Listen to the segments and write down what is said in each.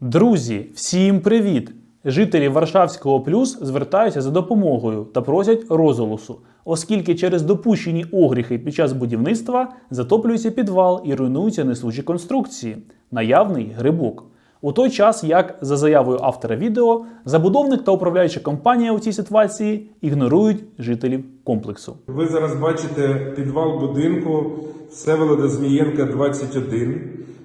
Друзі, всім привіт! Жителі Варшавського плюс звертаються за допомогою та просять розголосу, оскільки через допущені огріхи під час будівництва затоплюється підвал і руйнуються несучі конструкції, наявний грибок. У той час, як за заявою автора відео, забудовник та управляюча компанія у цій ситуації ігнорують жителів комплексу. Ви зараз бачите підвал будинку Всеволода Змієнка 21,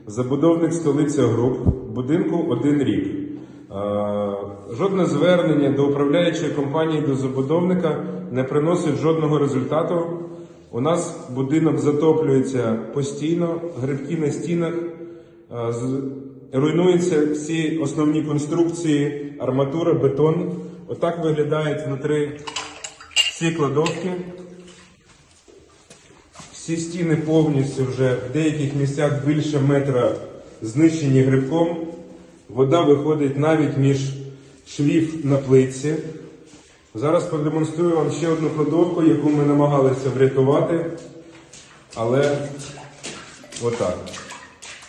забудовник столиця груп, будинку один рік. Е, Жодне звернення до управляючої компанії до забудовника не приносить жодного результату. У нас будинок затоплюється постійно, грибки на стінах, е, руйнуються всі основні конструкції, арматура, бетон. Отак виглядають внутри ці кладовки. Всі стіни повністю вже в деяких місцях більше метра знищені грибком. Вода виходить навіть між швів на плитці. Зараз продемонструю вам ще одну кладовку, яку ми намагалися врятувати. Але отак.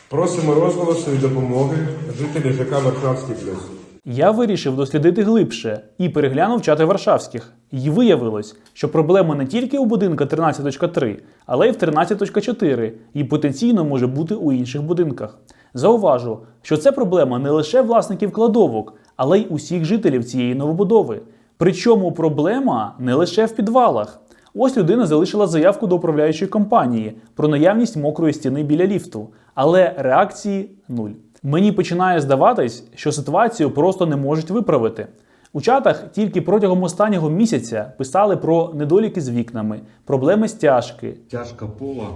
Просимо розголосу і допомоги жителі ЖК Варшавський плюс. Я вирішив дослідити глибше і переглянув чати Варшавських. І виявилось, що проблема не тільки у будинка 13.3, але й в 13.4 і потенційно може бути у інших будинках. Зауважу, що це проблема не лише власників кладовок, але й усіх жителів цієї новобудови. Причому проблема не лише в підвалах. Ось людина залишила заявку до управляючої компанії про наявність мокрої стіни біля ліфту, але реакції нуль. Мені починає здаватись, що ситуацію просто не можуть виправити. У чатах тільки протягом останнього місяця писали про недоліки з вікнами, проблеми стяжки, Тяжка пола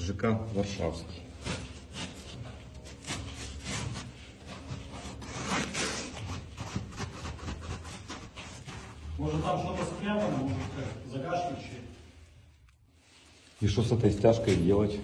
ЖК Варшавський. Может там что-то спрятано, может как загашничать? И что с этой стяжкой делать?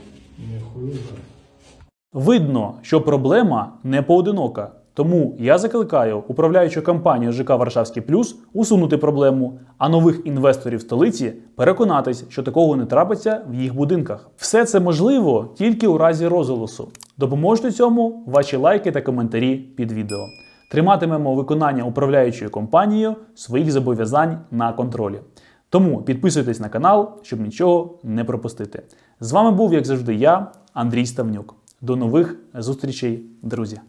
Видно, що проблема не поодинока. Тому я закликаю управляючу компанію ЖК Варшавський Плюс усунути проблему, а нових інвесторів столиці переконатись, що такого не трапиться в їх будинках. Все це можливо тільки у разі розголосу. Допоможуть у цьому ваші лайки та коментарі під відео. Триматимемо виконання управляючою компанією своїх зобов'язань на контролі. Тому підписуйтесь на канал, щоб нічого не пропустити. З вами був, як завжди, я, Андрій Ставнюк. До нових зустрічей, друзі!